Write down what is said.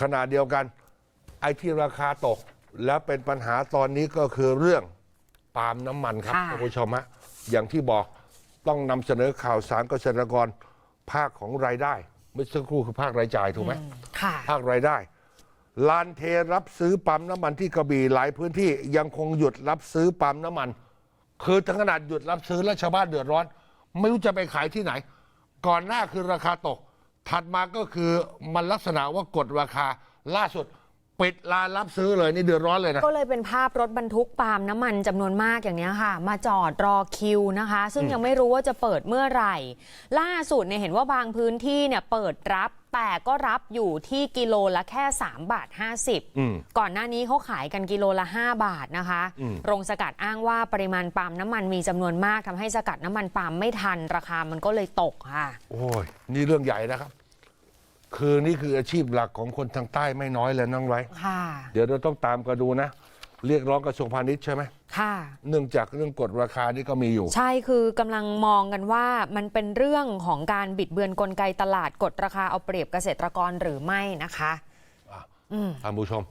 ขณะเดียวกัน ไอ้ที่ราคาตก แล้วเป็นปัญหาตอนนี้ก็คือเรื่องปาล์มน้ำมันครับค่ะ ท่านผู้ชมฮะอย่างที่บอกต้องนำเสนอข่าวสารเกษตรกรภาคของรายได้ เมื่อสักครู่คือภาครายจ่ายถูกไหม ค่ะ ภาครายได้ลานเทรับซื้อปั๊มน้ำมันที่กระบี่หลายพื้นที่ยังคงหยุดรับซื้อปั๊มน้ำมัน คือถึงขนาดหยุดรับซื้อและชาวบ้านเดือดร้อน ไม่รู้จะไปขายที่ไหน ก่อนหน้าคือราคาตก ถัดมาก็คือมันลักษณะว่ากดราคาล่าสุด ปิดร้านรับซื้อเลยนี่เดือดร้อนเลยนะ ก็เลยเป็นภาพรถบรรทุกปาล์มน้ำมันจำนวนมากอย่างนี้ยค่ะ มาจอดรอคิวนะคะ ซึ่งยังไม่รู้ว่าจะเปิดเมื่อไหร่ ล่าสุดเนี่ยเห็นว่าบางพื้นที่เนี่ยเปิดรับแต่ก็รับอยู่ที่กิโลละแค่ 3 บาทอืม50 ก่อนหน้านี้เขาขายกันกิโลละ 5 บาทนะคะอืมโรงสกัดอ้างว่าปริมาณปาล์มน้ำมันมีจำนวนมากทำให้สกัดน้ำมันปาล์มไม่ทันราคามันก็เลยตกค่ะ โอ้ยนี่เรื่องใหญ่นะครับ คือนี่คืออาชีพหลักของคนทางใต้ไม่น้อยเลยน้องไรค่ะ เดี๋ยวเราต้องตามกันดูนะ เรียกร้องกระทรวงพาณิชย์ใช่ไหม ค่ะ เนื่องจากเรื่องกฎราคานี่ก็มีอยู่ ใช่คือกำลังมองกันว่ามันเป็นเรื่องของการบิดเบือนกลไกตลาดกดราคาเอาเปรียบเกษตรกรหรือไม่นะคะท่านผู้ชม